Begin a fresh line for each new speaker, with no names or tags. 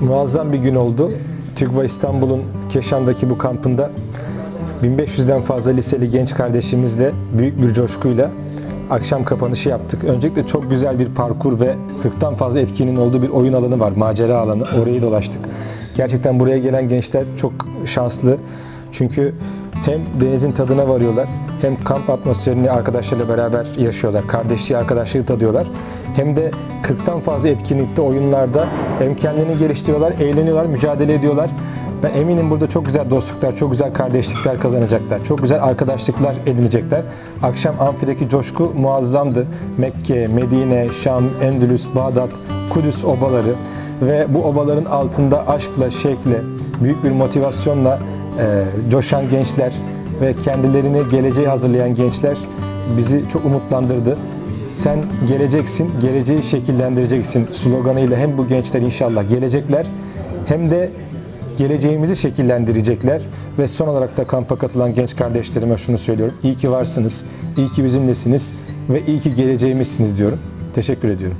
Muazzam bir gün oldu. TÜGVA İstanbul'un Keşan'daki bu kampında 1500'den fazla liseli genç kardeşimizle büyük bir coşkuyla akşam kapanışı yaptık. Öncelikle çok güzel bir parkur ve 40'tan fazla etkinin olduğu bir oyun alanı var, macera alanı. Orayı dolaştık. Gerçekten buraya gelen gençler çok şanslı. Çünkü hem denizin tadına varıyorlar, hem kamp atmosferini arkadaşlarıyla beraber yaşıyorlar. Kardeşliği, arkadaşlığı tadıyorlar. Hem de 40'tan fazla etkinlikte, oyunlarda hem kendini geliştiriyorlar, eğleniyorlar, mücadele ediyorlar. Ben eminim burada çok güzel dostluklar, çok güzel kardeşlikler kazanacaklar. Çok güzel arkadaşlıklar edinecekler. Akşam amfideki coşku muazzamdı. Mekke, Medine, Şam, Endülüs, Bağdat, Kudüs obaları ve bu obaların altında aşkla, şevkle, büyük bir motivasyonla e, coşan gençler ve kendilerini geleceğe hazırlayan gençler bizi çok umutlandırdı. Sen geleceksin, geleceği şekillendireceksin sloganıyla hem bu gençler inşallah gelecekler hem de geleceğimizi şekillendirecekler ve son olarak da kampa katılan genç kardeşlerime şunu söylüyorum. İyi ki varsınız, iyi ki bizimlesiniz ve iyi ki geleceğimizsiniz diyorum. Teşekkür ediyorum.